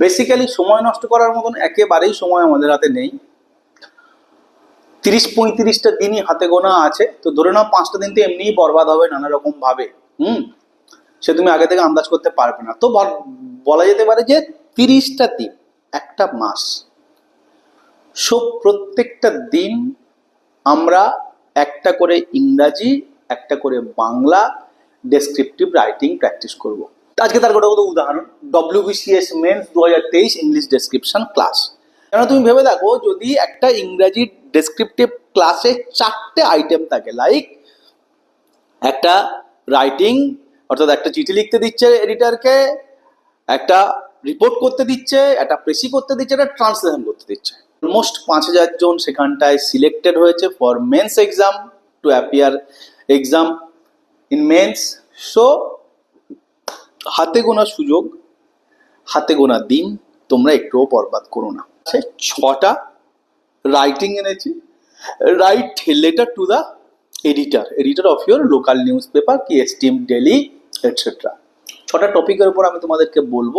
Basically সময় নষ্ট করার মতন একেবারেই সময় আমাদের হাতে নেই। তিরিশ পঁয়ত্রিশটা দিনই হাতে গোনা আছে। তো ধরে নাও, পাঁচটা দিন তো এমনিই বরবাদ হবে নানা রকম ভাবে। হুম? সে তুমি আগে থেকে আন্দাজ করতে পারবে না। তো বল- যেতে পারে যে তিরিশটা দিন, একটা মাস, সব প্রত্যেকটা দিন আমরা একটা করে ইংরাজি, একটা করে বাংলা ডেসক্রিপটিভ রাইটিং প্র্যাকটিস করব। আজকে তার গোটা উদাহরণ। ডব্লিউবিসিএস মেন্স দু হাজার তেইশ ইংলিশ ডেসক্রিপশন ক্লাস কেন তুমি ভেবে দেখো, যদি একটা ইংরাজি ডেসক্রিপটিভ ক্লাসে চারটে আইটেম থাকে লাইক একটা রাইটিং অর্থাৎ একটা চিঠি লিখতে দিচ্ছে এডিটারকে একটা রিপোর্ট করতে দিচ্ছে, একটা প্রেসি করতে দিচ্ছে, একটা ট্রান্সলেশন করতে দিচ্ছে। অলমোস্ট পাঁচ হাজার জন সেখানটায় সিলেক্টেড হয়েছে for mains exam to appear exam in mains so হাতে গোনা সুযোগ, হাতে গোনা দিন, তোমরা একটুও বরবাদ করো না। ছটা রাইটিং এনেছি। Write letter to the editor editor of your local newspaper কি এসটিএম ডেলি এটসেট্রা ছটা টপিকের উপর আমি তোমাদেরকে বলব।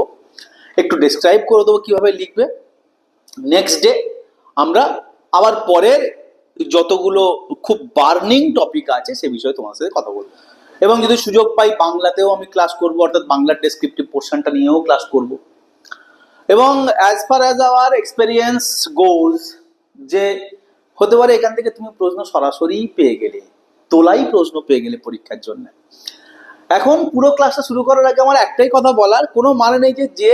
একটু ডেসক্রাইব করে দেবো কীভাবে লিখবে। নেক্সট ডে আমরা আবার পরের যতগুলো খুব বার্নিং টপিক আছে, সে বিষয়ে তোমার সাথে কথা বলব। এবং যদি সুযোগ পাই বাংলাতেও আমি ক্লাস করব, অর্থাৎ বাংলার ডেসক্রিপটিভ পোর্শনটা নিয়েও ক্লাস করব। এবং as far as our experience goes যে হতে পারে এখান থেকে তুমি প্রশ্ন সরাসরি পেয়ে গেলে, তোলাই প্রশ্ন পেয়ে গেলে পরীক্ষার জন্য। এখন পুরো ক্লাসটা শুরু করার আগে আমার একটাই কথা বলার, কোনো মানে নেই যে যে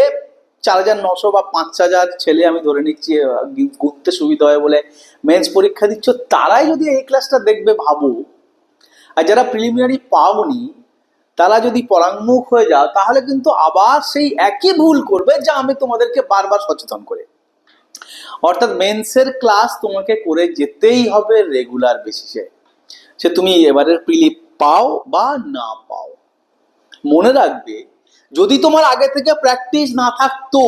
চার হাজার নশো বা পাঁচ হাজার ছেলে আমি ধরে নিচ্ছি গুনতে সুবিধা হয় বলে মেন্স পরীক্ষা দিচ্ছ, তারাই যদি এই ক্লাসটা দেখবে ভাবো আর যারা প্রিলিমিনারি পাওনি, তারা যদি পরাঙ্মুখ হয়ে যাও, তাহলে কিন্তু আবার সেই একই ভুল করবে যা আমি তোমাদেরকে বারবার সচেতন করে। অর্থাৎ মেন্সের ক্লাস তোমাকে করে যেতেই হবে রেগুলার বেসিসে সে তুমি এবারের প্রিলি পাও বা না পাও। মনে রাখবে, যদি তোমার আগে থেকে প্র্যাকটিস না থাকতো,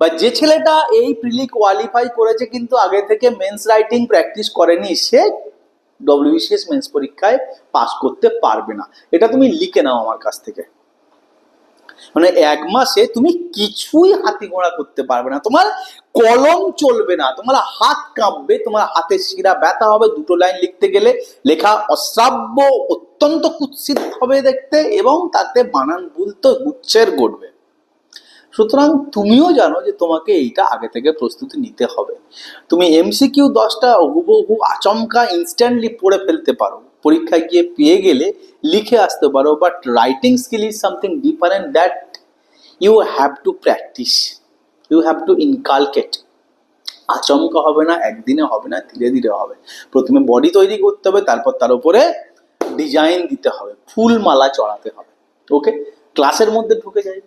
বা যে ছেলেটা এই প্রিলি কোয়ালিফাই করেছে কিন্তু আগে থেকে মেন্স রাইটিং প্র্যাকটিস করেনি, সে ডব্লিউবিসিএস মেন্স পরীক্ষায় পাস করতে পারবে না। এটা তুমি লিখে নাও আমার কাছ থেকে। মানে এক মাসে তুমি কিছুই হাতি গোড়া করতে পারবে না। তোমার কলম চলবে না। তোমার হাত কাঁপবে, তোমার হাতের শিরা ব্যথা হবে, দুটো লাইন লিখতে গেলে লেখা অশ্রাব্য, অত্যন্ত কুৎসিত হবে দেখতে এবং তাতে বানান ভুল তো গুচ্ছের ঘটবে। সুতরাং তুমিও জানো যে তোমাকে এইটা আগে থেকে প্রস্তুতি নিতে হবে। তুমি এমসিকিউ দশটা হুবহু আচমকা ইনস্ট্যান্টলি পড়ে ফেলতে পারো। পরীক্ষায় গিয়ে পেয়ে গেলে লিখে আসতে পারো but writing skill is something different that you have to practise you have to inculcate আচমকা হবে না, একদিনে হবে না, ধীরে ধীরে হবে। প্রথমে বডি তৈরি করতে হবে, তারপর তার উপরে ডিজাইন দিতে হবে। ফুল মালা চড়াতে হবে। ওকে ক্লাসের মধ্যে ঢুকে যাই।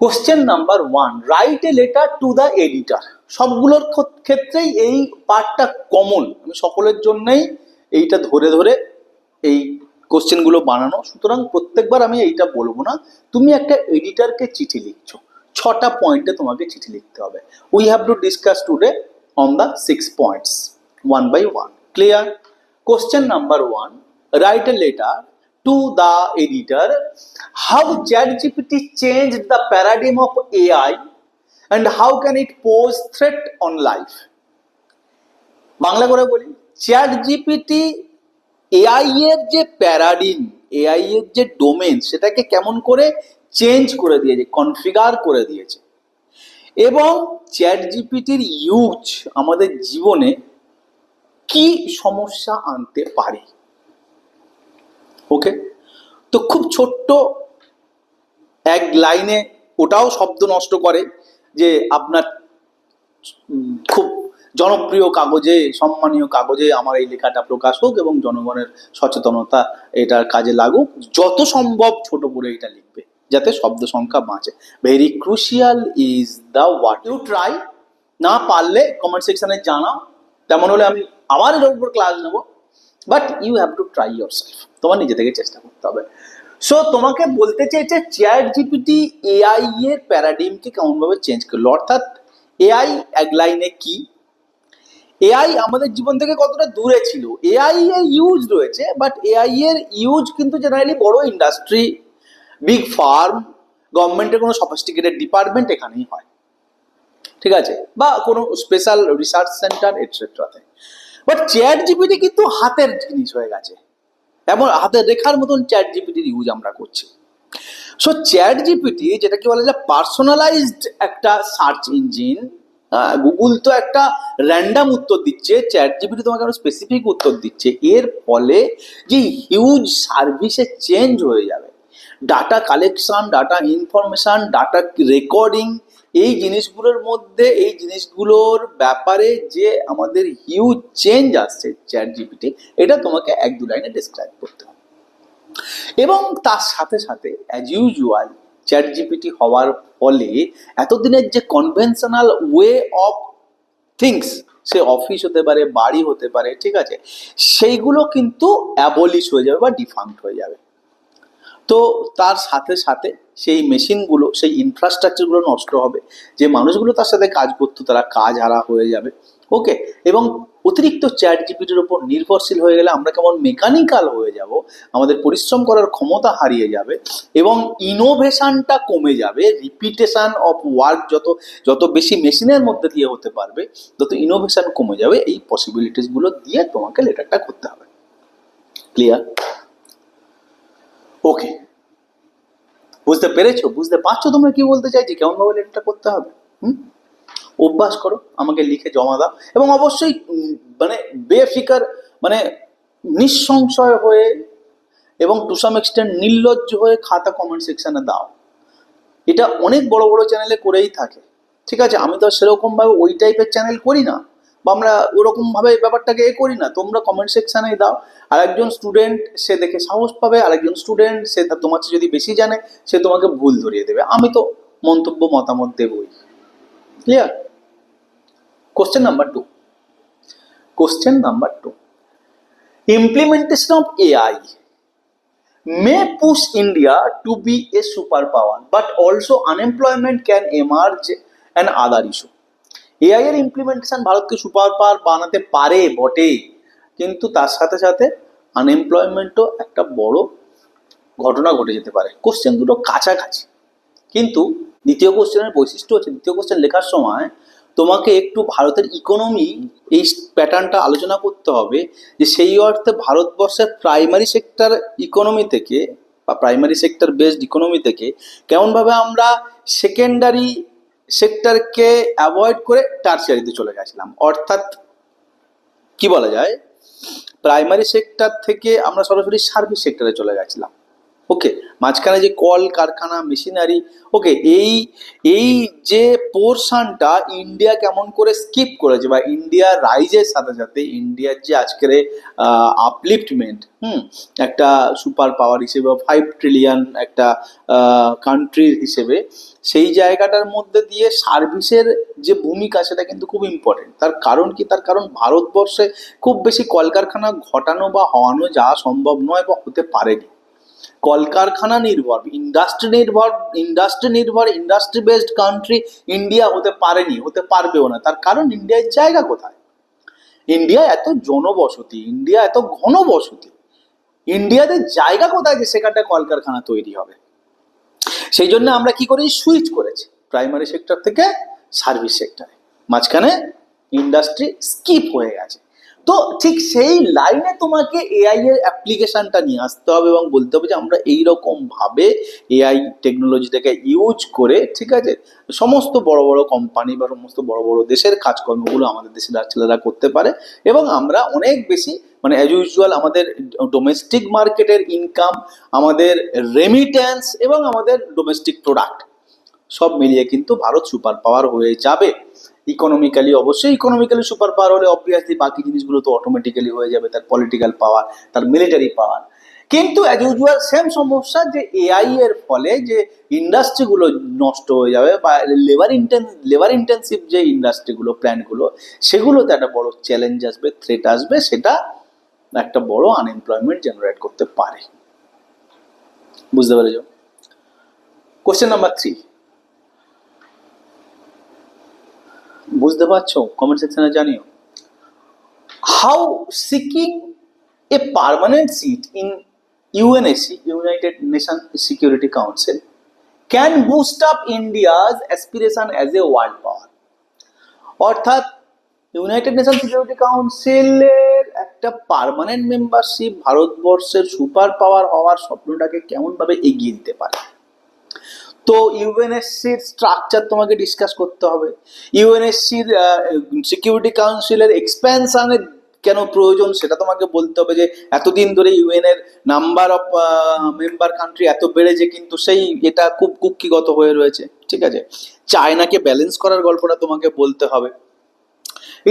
Question number one write a letter to the editor সবগুলোর ক্ষত- ক্ষেত্রেই এই পার্টটা কমন আমি সকলের জন্যই এইটা ধরে ধরে এই কোশ্চেনগুলো বানানো। সুতরাং প্রত্যেকবার আমি এইটা বলব না। তুমি একটা এডিটারকে চিঠি লিখছো। ছটা পয়েন্টে তোমাকে চিঠি লিখতে হবে। We have to discuss today on the six points one by one clear question number one write a letter to the editor, how ChatGPT changed the paradigm of AI and how can it pose threat on life? Bangla করে বলি chat GPT AI এর যে প্যারাডিম AI এর যে domain সেটাকে কেমন করে change করে দিয়েছে কনফিগার করে দিয়েছে। এবং চ্যাট জিপিটির ইউজ আমাদের জীবনে কি সমস্যা আনতে পারে? ওকে তো খুব ছোট্ট এক লাইনে ওটাও শব্দ নষ্ট করে যে আপনার খুব জনপ্রিয় কাগজে, সম্মানীয় কাগজে আমার এই লেখাটা প্রকাশ হোক এবং জনগণের সচেতনতা এটার কাজে লাগুক। যত সম্ভব ছোট করে এটা লিখবে, যাতে শব্দ সংখ্যা বাঁচে। Very crucial is the what you try না পারলে কমেন্ট সেকশনে জানাও। তেমন হলে আমি আবার এর উপর ক্লাস নেব। But you have to try yourself তোমার নিজে থেকে চেষ্টা করতে হবে। সো তোমাকে বলতে চেয়েছে চ্যাট জিপিটি এআই এর প্যারাডিমকে কেমনভাবে চেঞ্জ করল? অর্থাৎ এআই এক লাইনে কি? এআই আমাদের জীবন থেকে কতটা দূরে ছিল? এআই এর ইউজ রয়েছে বাট এআই এর ইউজ কিন্তু জেনারেলি বড় ইন্ডাস্ট্রি বিগ ফার্ম গভর্নমেন্টের কোনো সফিস্টিকেটেড ডিপার্টমেন্ট এখানেই হয়। ঠিক আছে? বা কোনো স্পেশাল রিসার্চ সেন্টার এটসেট্রাতে বাট চ্যাট জিপিটি কিন্তু হাতের জিনিস হয়ে গেছে। এমন হাতের রেখার মতন চ্যাট জিপিটির ইউজ আমরা করছি। সো চ্যাট জিপিটি যেটাকে বলে যে পার্সোনালাইজড একটা সার্চ ইঞ্জিন গুগল তো একটা র্যান্ডাম উত্তর দিচ্ছে চ্যাট জিপিটি তোমাকে একটা স্পেসিফিক উত্তর দিচ্ছে। এর ফলে যে হিউজ সার্ভিসে চেঞ্জ হয়ে যাবে। Data collection data information data recording এই জিনিসগুলোর মধ্যে, এই জিনিসগুলোর ব্যাপারে যে আমাদের হিউজ চেঞ্জ আসছে চ্যাট জিপিটি এটা তোমাকে এক দু লাইনে ডিসক্রাইব করতে হবে। এবং তার সাথে সাথে অ্যাজ ইউজুয়াল চ্যাট জিপিটি হওয়ার ফলে এতদিনের যে conventional way of things say office হতে পারে, বাড়ি হতে পারে, ঠিক আছে, সেইগুলো কিন্তু অ্যাবলিশ হয়ে যাবে বা ডিফাঙ্ক্ট হয়ে যাবে। তো তার সাথে সাথে সেই মেশিনগুলো, সেই ইনফ্রাস্ট্রাকচারগুলো নষ্ট হবে। যে মানুষগুলো তার সাথে কাজ করতো, তারা কাজ হারা হয়ে যাবে। ওকে এবং অতিরিক্ত চ্যাট জিপিটির উপর নির্ভরশীল হয়ে গেলে আমরা কেমন মেকানিক্যাল হয়ে যাব, আমাদের পরিশ্রম করার ক্ষমতা হারিয়ে যাবে এবং ইনোভেশনটা কমে যাবে। রিপিটেশন অফ ওয়ার্ক যত যত বেশি মেশিনের মধ্যে দিয়ে হতে পারবে, তত ইনোভেশন কমে যাবে। এই পসিবিলিটিসগুলো দিয়ে তোমাকে লেটারটা করতে হবে। ক্লিয়ার ওকে বুঝতে পেরেছ? বুঝতে পারছ তোমরা কি বলতে চাইছি? কেমন ভাবে লেটারটা করতে হবে? হুম? অভ্যাস করো, আমাকে লিখে জমা দাও। এবং অবশ্যই মানে বেফিকার মানে নিঃসংশয় হয়ে এবং টু সাম এক্সটেন্ট নির্লজ্জ হয়ে খাতা কমেন্ট সেকশনে দাও। এটা অনেক বড় বড় চ্যানেলে করেই থাকে। ঠিক আছে? আমি তো সেরকম ভাবে ওই টাইপের চ্যানেল করি না। বা আমরা ওরকম ভাবে ব্যাপারটাকে এ করি না। তোমরা কমেন্ট সেকশনে দাও। আর একজন স্টুডেন্ট সে দেখে সাহস পাবে। আর একজন স্টুডেন্ট সে তোমার চেয়ে যদি বেশি জানে, সে তোমাকে ভুল ধরিয়ে দেবে। আমি তো মন্তব্য, মতামত দেবই। Clear question number two question number two implementation of may may India to be a super power but also unemployment can emerge an other issue. AI এর ইমপ্লিমেন্টেশন ভারতকে সুপার পাওয়ার বানাতে পারে বটে কিন্তু তার সাথে সাথে আনএমপ্লয়মেন্টও একটা বড় ঘটনা ঘটে যেতে পারে। কোশ্চেন দুটো কাছাকাছি। কিন্তু দ্বিতীয় কোশ্চেনের বৈশিষ্ট্য হচ্ছে, দ্বিতীয় কোশ্চেন লেখার সময় তোমাকে একটু ভারতের ইকোনমি এই প্যাটার্নটা আলোচনা করতে হবে যে সেই অর্থে ভারতবর্ষের প্রাইমারি সেক্টর ইকোনমি থেকে বা প্রাইমারি সেক্টর বেসড ইকোনমি থেকে কেমনভাবে আমরা সেকেন্ডারি সেক্টরকে অ্যাভয়েড করে টার্সিয়ারিতে চলে গেছিলাম। অর্থাৎ কি বলা যায়? প্রাইমারি সেক্টর থেকে আমরা সরাসরি সার্ভিস সেক্টরে চলে গেছিলাম। ওকে মাঝখানে যে কল, কারখানা মেশিনারি ওকে এই এই যে পোর্শনটা ইন্ডিয়া কেমন করে স্কিপ করেছে বা ইন্ডিয়া রাইজের সাথে সাথে ইন্ডিয়ার যে আজকের আপলিফটমেন্ট হুম, একটা সুপার পাওয়ার হিসেবে ফাইভ ট্রিলিয়ন একটা কান্ট্রি হিসেবে, সেই জায়গাটার মধ্যে দিয়ে সার্ভিসের যে ভূমিকা সেটা কিন্তু খুব ইম্পর্টেন্ট তার কারণ কি? তার কারণ ভারতবর্ষে খুব বেশি কলকারখানা ঘটানো বা হওয়ানো যাওয়া সম্ভব নয় বা হতে পারেনি। কলকারখানা নির্ভর ইন্ডাস্ট্রি নির্ভর ইন্ডাস্ট্রি নির্ভর ইন্ডাস্ট্রি বেসড কান্ট্রি ইন্ডিয়া হতে পারেনি, হতে পারবেও না। তার কারণ ইন্ডিয়ার জায়গা কোথায়? ইন্ডিয়া এত জনবসতি ইন্ডিয়া এত ঘনবসতি ইন্ডিয়াতে জায়গা কোথায় যে সেখানটায় কলকারখানা তৈরি হবে? সেই জন্য আমরা কি করেছি সুইচ করেছি প্রাইমারি সেক্টর থেকে সার্ভিস সেক্টরে মাঝখানে ইন্ডাস্ট্রি স্কিপ হয়ে গেছে। তো ঠিক সেই লাইনে তোমাকে এআই এর অ্যাপ্লিকেশনটা নিয়ে আসতে হবে এবং বলতে হবে যে আমরা এই ভাবে এআই টেকনোলজিটাকে ইউজ করে, ঠিক আছে, সমস্ত বড় বড় কোম্পানি বা সমস্ত বড় বড় দেশের কাজকর্মগুলো আমাদের দেশের ছেলেরা করতে পারে এবং আমরা অনেক বেশি মানে অ্যাজ ইউজুয়াল আমাদের ডোমেস্টিক মার্কেটের ইনকাম আমাদের রেমিট্যান্স এবং আমাদের ডোমেস্টিক প্রোডাক্ট সব মিলিয়ে কিন্তু ভারত সুপার পাওয়ার হয়ে যাবে। ইকোনমিক্যালি অবশ্যই ইকোনমিক্যালি সুপার পাওয়ার হলে অবভিয়াসলি বাকি জিনিসগুলো তো অটোমেটিক্যালি হয়ে যাবে, তার পলিটিক্যাল পাওয়ার তার মিলিটারি পাওয়ার কিন্তু অ্যাজ ইউজুয়াল সেম সমস্যা যে এআই এর ফলে যে ইন্ডাস্ট্রিগুলো নষ্ট হয়ে যাবে বা লেবার ইন্টেন লেবার ইন্টেন্সিভ যে ইন্ডাস্ট্রিগুলো প্ল্যান্টগুলো সেগুলোতে একটা বড় চ্যালেঞ্জ আসবে থ্রেট আসবে, সেটা একটা বড় আনএমপ্লয়মেন্ট জেনারেট করতে পারে। বুঝতে পেরেছ? কোশ্চেন নাম্বার থ্রি বুঝতে পারছ? কমেন্ট সেকশনে জানিও। How seeking a permanent seat in UNSC United Nation Security Council can boost up India's aspiration as a world power অর্থাৎ ইউনাইটেড নেশন সিকিউরিটি কাউন্সিলের একটা পার্মানেন্ট মেম্বারশিপ ভারতবর্ষের সুপার পাওয়ার হওয়ার স্বপ্নটাকে কেমনভাবে এগিয়ে দিতে পারে? তো ইউএনএসসির স্ট্রাকচার তোমাকে ডিসকাস করতে হবে। ইউএনএসসির সিকিউরিটি কাউন্সিলের এক্সপ্যানশনের কেন প্রয়োজন সেটা তোমাকে বলতে হবে যে, এতদিন ধরে ইউএন এর নাম্বার অফ মেম্বার কান্ট্রি এত বেড়েছে কিন্তু সেই এটা খুব কুক্ষিগত হয়ে রয়েছে, ঠিক আছে? চায়নাকে ব্যালেন্স করার গল্পটা তোমাকে বলতে হবে।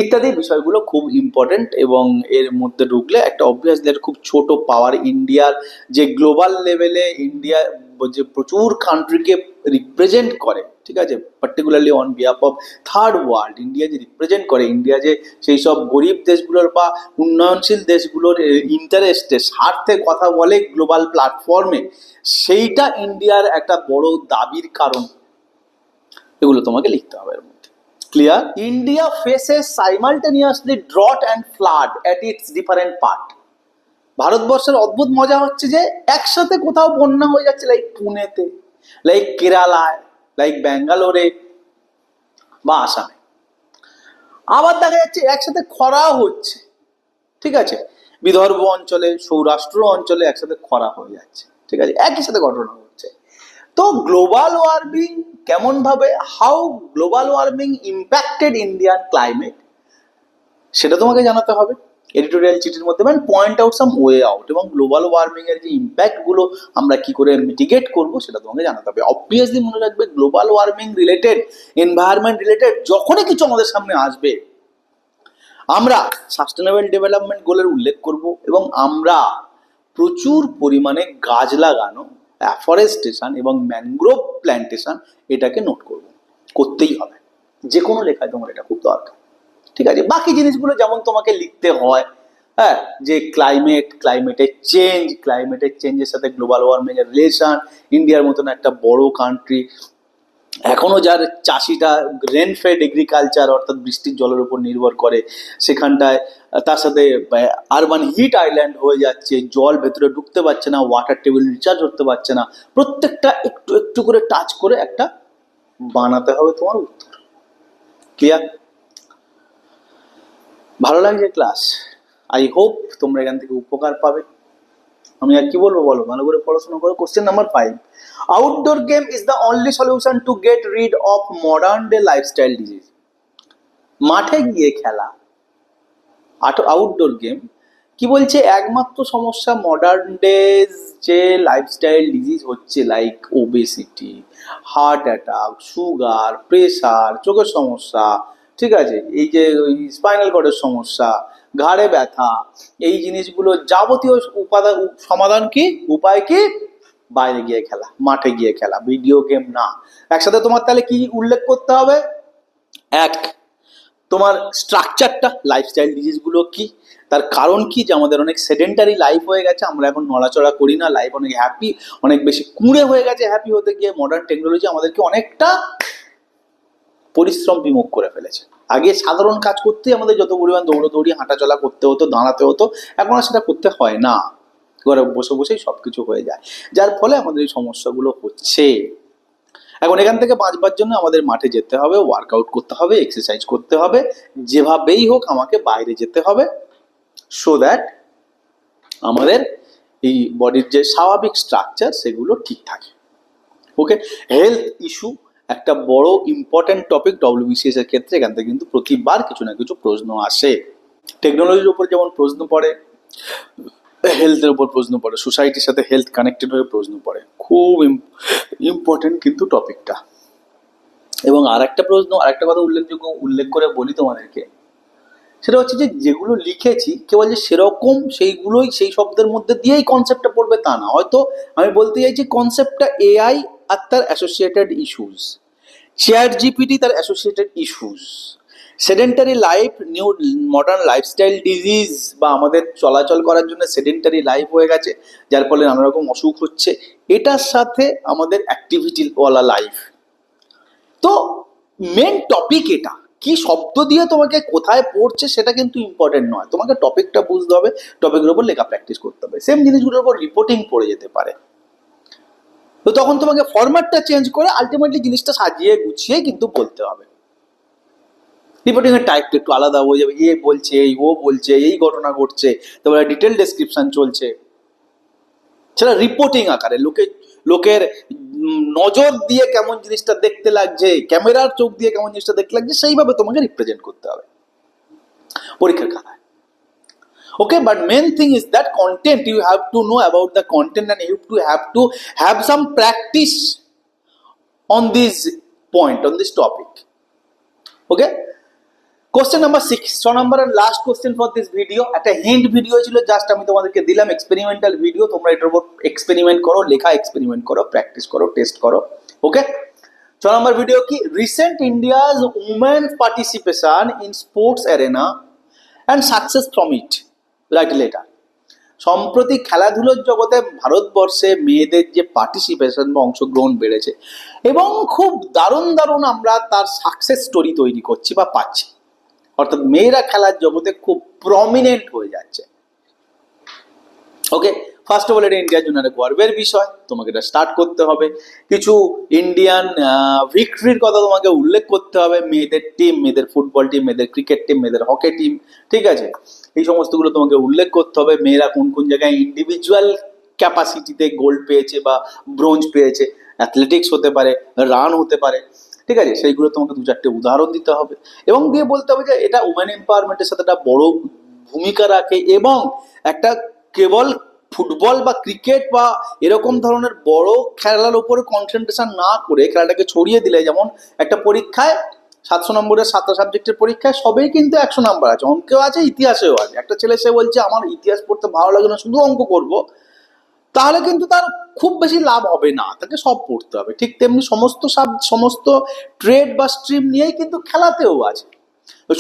ইত্যাদি বিষয়গুলো খুব ইম্পর্টেন্ট এবং এর মধ্যে ঢুকলে একটা অবভিয়াসলি খুব ছোট পাওয়ার ইন্ডিয়ার যে গ্লোবাল লেভেলে ইন্ডিয়া যে প্রচুর কান্ট্রিকে রিপ্রেজেন্ট করে, ঠিক আছে? Particularly on behalf of third world India যে রিপ্রেজেন্ট করে ইন্ডিয়া যে সেই সব গরিব দেশগুলোর বা উন্নয়নশীল দেশগুলোর ইন্টারেস্টে স্বার্থে কথা বলে গ্লোবাল প্ল্যাটফর্মে সেইটা ইন্ডিয়ার একটা বড় দাবির কারণ। এগুলো তোমাকে লিখতে হবে clear India faces simultaneously drought and flood at its different part ভারতবর্ষের অদ্ভুত মজা হচ্ছে যে একসাথে কোথাও বন্যা হয়ে যাচ্ছে লাইক পুনেতে লাইক কেরালায় লাইক ব্যাঙ্গালোরে বা আসামে। আবার দেখা যাচ্ছে একসাথে খরাও হচ্ছে, ঠিক আছে? বিদর্ভ অঞ্চলে, সৌরাষ্ট্র অঞ্চলে একসাথে খরা হয়ে যাচ্ছে, ঠিক আছে? একই সাথে ঘটনা হচ্ছে। তো গ্লোবাল ওয়ার্মিং কেমন ভাবে how global warming impacted Indian climate সেটা তোমাকে জানাতে হবে। এডিটোরিয়াল চিঠির মধ্যে মানে point out some way out এবং গ্লোবাল ওয়ার্মিং এর যে ইম্প্যাক্টগুলো আমরা কি করে মিটিগেট করব সেটা তোমাকে জানাতে হবে। অবভিয়াসলি মনে রাখবে global warming related environment related যখনই কিছু আমাদের সামনে আসবে, আমরা সাস্টেনেবল ডেভেলপমেন্ট গোলের উল্লেখ করব এবং আমরা প্রচুর পরিমাণে গাছ লাগানো অ্যাফরেস্টেশন এবং ম্যানগ্রোভ প্ল্যান্টেশন এটাকে নোট করব। করতেই হবে। যে কোনো লেখায় তোমার এটা খুব দরকার। ঠিক আছে? বাকি জিনিসগুলো যেমন তোমাকে লিখতে হয় হ্যাঁ যে ক্লাইমেট ক্লাইমেটের চেঞ্জ ক্লাইমেটের চেঞ্জের সাথে গ্লোবাল ওয়ার্মিং এর রিলেশন ইন্ডিয়ার মতন একটা বড় কান্ট্রি এখনও যার চাষিটা রেনফেড এগ্রিকালচার অর্থাৎ বৃষ্টির জলের উপর নির্ভর করে, সেখানটায়, তার সাথে আরবান হিট আইল্যান্ড হয়ে যাচ্ছে, জল ভেতরে ঢুকতে পারছে না ওয়াটার টেবিল রিচার্জ করতে পারছে না। প্রত্যেকটা একটু একটু করে টাচ করে একটা বানাতে হবে তোমার উত্তর। ক্লিয়ার ভালো লাগছে ক্লাস আই হোপ তোমরা এখান থেকে উপকার পাবে। আমি আর কি বলব বলো? ভালো করে পড়াশোনা করো। Question number five outdoor game is the only solution to get rid of modern day lifestyle disease মাঠে গিয়ে খেলা। আউটডোর গেম কি বলছে? একমাত্র সমস্যা মডার্ন ডেজ যে লাইফস্টাইল ডিজিজ হচ্ছে like obesity heart attack sugar pressure চোখের সমস্যা ঠিক আছে? এই যে ওই স্পাইনাল কর্ডের সমস্যা, ঘাড়ে ব্যথা, এই জিনিসগুলো যাবতীয় উপাদান সমাধান কি? উপায় কি? বাইরে গিয়ে খেলা, মাঠে গিয়ে খেলা ভিডিও গেম না। একসাথে তোমার তাহলে কি উল্লেখ করতে হবে? এক, তোমার স্ট্রাকচারটা লাইফস্টাইল ডিজিজগুলো কি? তার কারণ কি? যে আমাদের অনেক সেডেন্টারি লাইফ হয়ে গেছে, আমরা এখন নড়াচড়া করি না লাইফ অনেক হ্যাপি অনেক বেশি কুঁড়ে হয়ে গেছে হ্যাপি হতে গিয়ে মডার্ন টেকনোলজি আমাদেরকে অনেকটা পরিশ্রম বিমুখ করে ফেলেছে। আগে সাধারণ কাজ করতেই আমাদের যত পরিমাণ দৌড়োদৌড়ি, হাঁটাচলা করতে হতো, দাঁড়াতে হতো, এখন আর সেটা করতে হয় না। ঘরে বসে বসেই সব কিছু হয়ে যায়। যার ফলে আমাদের এই সমস্যাগুলো হচ্ছে। এখন এখান থেকে বাঁচবার জন্য আমাদের মাঠে যেতে হবে ওয়ার্কআউট করতে হবে এক্সারসাইজ করতে হবে, যেভাবেই হোক আমাকে বাইরে যেতে হবে সো দ্যাট আমাদের এই বডির যে স্বাভাবিক স্ট্রাকচার সেগুলো ঠিক থাকে। ওকে হেলথ ইস্যু একটা বড় ইম্পর্ট্যান্ট টপিক ডব্লিউবিসিএস এর ক্ষেত্রে এখান থেকে কিন্তু প্রতিবার কিছু না কিছু প্রশ্ন আসে। টেকনোলজির উপর যেমন প্রশ্ন পড়ে হেলথের উপর প্রশ্ন পড়ে সোসাইটির সাথে হেলথ কানেক্টেড হয়ে প্রশ্ন পড়ে। খুব ইম্পর্টেন্ট কিন্তু টপিকটা এবং আর একটা প্রশ্ন আর একটা কথা উল্লেখযোগ্য, উল্লেখ করে বলি তোমাদেরকে। সেটা হচ্ছে যে যেগুলো লিখেছি কেবল যে সেরকম সেইগুলোই, সেই শব্দের মধ্যে দিয়েই কনসেপ্টটা পড়বে তা না। হয়তো আমি বলতে চাইছি কনসেপ্টটা এআই আর তার অ্যাসোসিয়েটেড ইস্যুস চ্যাট জিপিটি তার associated issues sedentary life new modern lifestyle disease বা আমাদের চলাচল করার জন্য সেডেন্টারি লাইফ হয়ে গেছে, যার ফলে নানা রকম অসুখ হচ্ছে। এটার সাথে আমাদের অ্যাক্টিভিটিওয়ালা লাইফ তো মেন টপিক এটা। কি শব্দ দিয়ে তোমাকে কোথায় পড়ছে সেটা কিন্তু ইম্পর্টেন্ট নয়। তোমাকে টপিকটা বুঝতে হবে। টপিকের উপর লেখা প্র্যাকটিস করতে হবে। সেম জিনিসগুলোর উপর রিপোর্টিং পড়ে যেতে পারে। তো তখন তোমাকে ফরম্যাটটা চেঞ্জ করে আলটিমেটলি জিনিসটা সাজিয়ে গুছিয়ে কিন্তু বলতে হবে। রিপোর্টিং এর টাইপটা একটু আলাদা হয়ে যাবে। এ বলছে, এই ও বলছে, এই ঘটনা ঘটছে, তারপরে ডিটেল ডেসক্রিপশন চলছে। সেটা রিপোর্টিং আকারে। লোকে, লোকের নজর দিয়ে কেমন জিনিসটা দেখতে লাগছে, ক্যামেরার চোখ দিয়ে কেমন জিনিসটা দেখতে লাগছে, সেইভাবে তোমাকে রিপ্রেজেন্ট করতে হবে। পরীক্ষার খাতায়। Okay, but main thing is that content you have to know about the content and you have to have to have some practice on this point, on this topic. Okay? Question number six ছ নম্বর and last question for this video একটা hint video ছিল just আমি তোমাদেরকে দিলাম experimental video তোমরা এটার উপর experiment করো, লেখা এক্সপেরিমেন্ট করো প্র্যাকটিস করো টেস্ট করো। ওকে ছ নম্বর ভিডিও কি? Recent India's women participation in sports arena and success from it write letter সম্প্রতি খেলাধুলোর জগতে ভারতবর্ষে মেয়েদের যে পার্টিসিপেশন বা অংশগ্রহণ বেড়েছে এবং খুব দারুণ দারুণ আমরা তার সাকসেস স্টোরি তৈরি করছি বা পাচ্ছি। অর্থাৎ মেয়েরা খেলার জগতে খুব প্রমিনেন্ট হয়ে যাচ্ছে। ওকে ফার্স্ট অফ অল এটা ইন্ডিয়ার জন্য একটা গর্বের বিষয়, তোমাকে এটা স্টার্ট করতে হবে। কিছু ইন্ডিয়ান ভিক্টরির কথা তোমাকে উল্লেখ করতে হবে, মেয়েদের টিম মেয়েদের ফুটবল টিম মেয়েদের ক্রিকেট টিম মেয়েদের হকি টিম ঠিক আছে? এই সমস্তগুলো তোমাকে উল্লেখ করতে হবে। মেয়েরা কোন কোন জায়গায় ইন্ডিভিজুয়াল ক্যাপাসিটিতে গোল্ড পেয়েছে বা ব্রোঞ্জ পেয়েছে। অ্যাথলেটিক্স হতে পারে রান হতে পারে। ঠিক আছে? সেইগুলো তোমাকে দু চারটে উদাহরণ দিতে হবে। এবং দিয়ে বলতে হবে যে এটা উমেন এম্পাওয়ারমেন্টের সাথে একটা বড় ভূমিকা রাখে এবং একটা কেবল ফুটবল বা ক্রিকেট বা এরকম ধরনের বড় খেলার উপরে কনসেন্ট্রেশন না করে খেলাটাকে ছড়িয়ে দিলে, যেমন একটা পরীক্ষায় সাতশো নম্বরের সাতটা সাবজেক্টের পরীক্ষায় সবেই কিন্তু একশো নাম্বার আছে। অঙ্কেও আছে, ইতিহাসেও আছে। একটা ছেলে সে বলছে, আমার ইতিহাস পড়তে ভালো লাগে না, শুধু অঙ্ক করব। তাহলে কিন্তু তার খুব বেশি লাভ হবে না, তাকে সব পড়তে হবে। ঠিক তেমনি সমস্ত সাব, সমস্ত ট্রেড বা স্ট্রিম নিয়েই কিন্তু খেলাতেও আছে।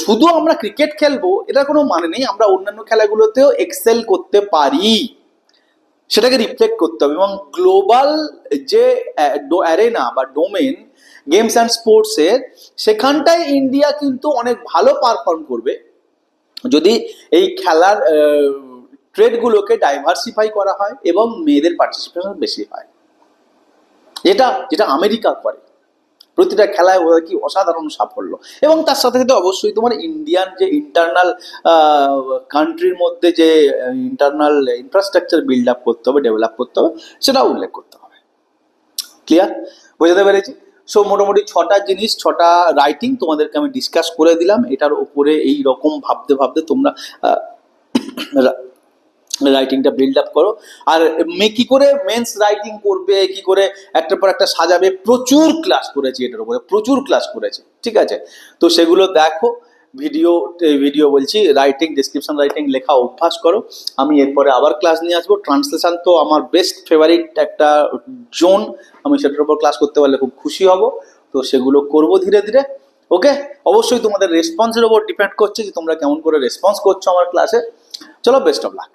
শুধু আমরা ক্রিকেট খেলব, এটা কোনো মানে নেই। আমরা অন্যান্য খেলাগুলোতেও এক্সেল করতে পারি। সেটাকে রিফ্লেক্ট করতে হবে এবং গ্লোবাল যে অ্যারেনা বা ডোমেন গেমস অ্যান্ড স্পোর্টসের সেখানটায় ইন্ডিয়া কিন্তু অনেক ভালো পারফর্ম করবে। যদি এই খেলার ট্রেডগুলোকে ডাইভার্সিফাই করা হয় এবং মেয়েদের পার্টিসিপেশন বেশি হয়। এটা যেটা আমেরিকা করে। প্রতিটা খেলায় ওরা কি অসাধারণ সাফল্য। এবং তার সাথে সাথে অবশ্যই তোমার ইন্ডিয়ান যে ইন্টারনাল কান্ট্রির মধ্যে যে ইন্টারনাল ইনফ্রাস্ট্রাকচার বিল্ড আপ করতে হবে ডেভেলপ করতে হবে, সেটাও উল্লেখ করতে হবে। ক্লিয়ার বোঝাতে পেরেছি? সো মোটামুটি ছটা জিনিস, ছটা রাইটিং তোমাদেরকে আমি ডিসকাস করে দিলাম। এটার ওপরে এই রকম ভাবতে ভাবতে তোমরা রাইটিংটা বিল্ড আপ করো। আর মে কী করে মেন্স রাইটিং করবে, কি করে একটার পর একটা সাজাবে? প্রচুর ক্লাস করেছি এটার উপরে, প্রচুর ক্লাস করেছে, ঠিক আছে? তো সেগুলো দেখো। ভিডিও ভিডিও বলছি রাইটিং ডিসক্রিপশন রাইটিং লেখা অভ্যাস করো। আমি এরপরে আবার ক্লাস নিয়ে আসব। ট্রান্সলেশন তো আমার বেস্ট ফেভারিট একটা জোন আমি সেটার উপর ক্লাস করতে পারলে খুব খুশি হব। তো সেগুলো করব ধীরে ধীরে। ওকে অবশ্যই তোমাদের রেসপন্সের উপর ডিপেন্ড করছে যে তোমরা কেমন করে রেসপন্স করছ আমার ক্লাসে চলো বেস্ট অফ লাক